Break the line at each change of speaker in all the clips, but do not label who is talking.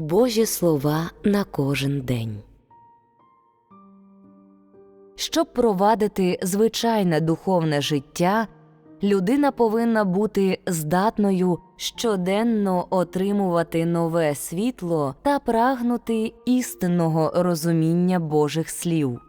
Божі слова на кожен день. Щоб провадити звичайне духовне життя, людина повинна бути здатною щоденно отримувати нове світло та прагнути істинного розуміння Божих слів.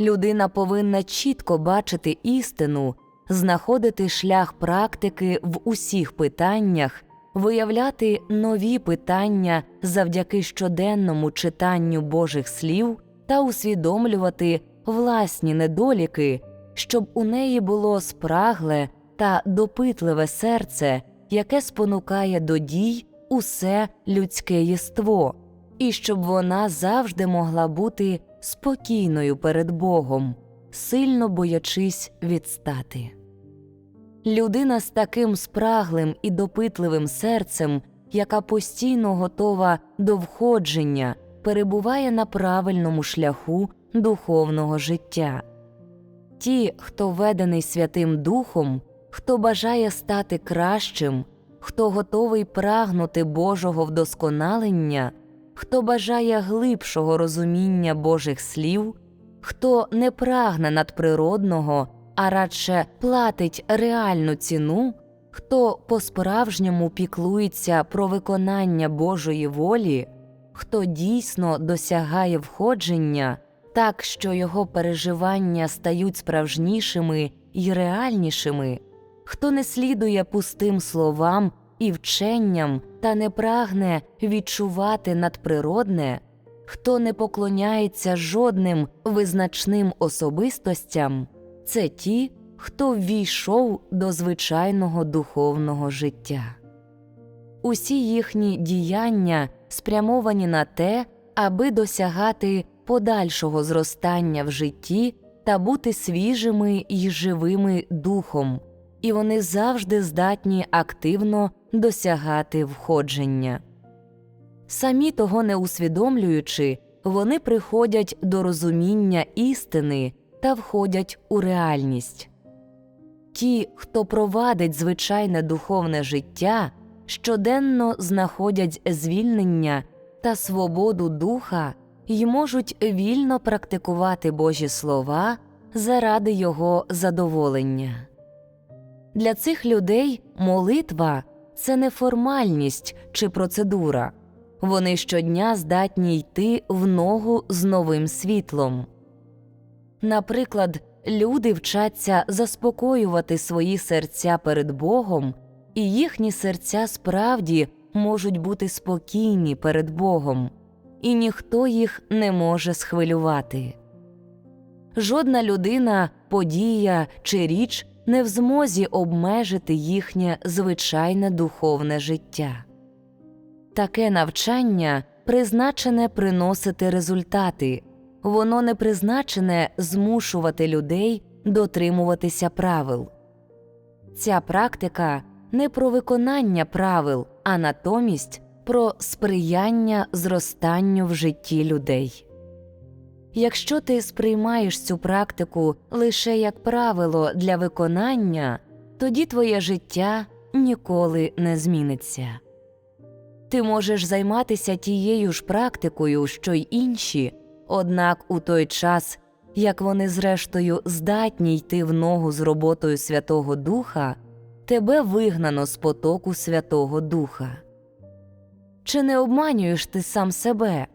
Людина повинна чітко бачити істину, знаходити шлях практики в усіх питаннях, виявляти нові питання завдяки щоденному читанню Божих слів та усвідомлювати власні недоліки, щоб у неї було спрагле та допитливе серце, яке спонукає до дій усе людське єство, і щоб вона завжди могла бути спокійною перед Богом, сильно боячись відстати. Людина з таким спраглим і допитливим серцем, яка постійно готова до входження, перебуває на правильному шляху духовного життя. Ті, хто ведений Святим Духом, хто бажає стати кращим, хто готовий прагнути Божого вдосконалення, хто бажає глибшого розуміння Божих слів, хто не прагне надприродного, а радше платить реальну ціну, хто по-справжньому піклується про виконання Божої волі, хто дійсно досягає входження так, що його переживання стають справжнішими і реальнішими, хто не слідує пустим словам і вченням та не прагне відчувати надприродне, хто не поклоняється жодним визначним особистостям, це ті, хто ввійшов до звичайного духовного життя. Усі їхні діяння спрямовані на те, аби досягати подальшого зростання в житті та бути свіжими й живими духом, і вони завжди здатні активно досягати входження. Самі того не усвідомлюючи, вони приходять до розуміння істини та входять у реальність. Ті, хто провадить звичайне духовне життя, щоденно знаходять звільнення та свободу духа й можуть вільно практикувати Божі слова заради Його задоволення. Для цих людей молитва це не формальність чи процедура, вони щодня здатні йти в ногу з новим світлом. Наприклад, люди вчаться заспокоювати свої серця перед Богом, і їхні серця справді можуть бути спокійні перед Богом, і ніхто їх не може схвилювати. Жодна людина, подія чи річ не в змозі обмежити їхнє звичайне духовне життя. Таке навчання призначене приносити результати, воно не призначене змушувати людей дотримуватися правил. Ця практика не про виконання правил, а натомість про сприяння зростанню в житті людей. Якщо ти сприймаєш цю практику лише як правило для виконання, тоді твоє життя ніколи не зміниться. Ти можеш займатися тією ж практикою, що й інші, однак у той час, як вони зрештою здатні йти в ногу з роботою Святого Духа, тебе вигнано з потоку Святого Духа. Чи не обманюєш ти сам себе?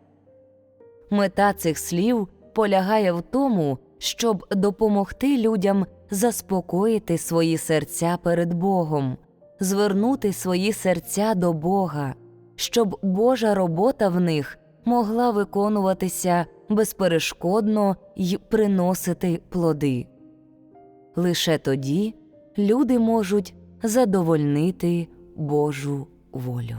Мета цих слів полягає в тому, щоб допомогти людям заспокоїти свої серця перед Богом, звернути свої серця до Бога, щоб Божа робота в них могла виконуватися безперешкодно й приносити плоди. Лише тоді люди можуть задовольнити Божу волю.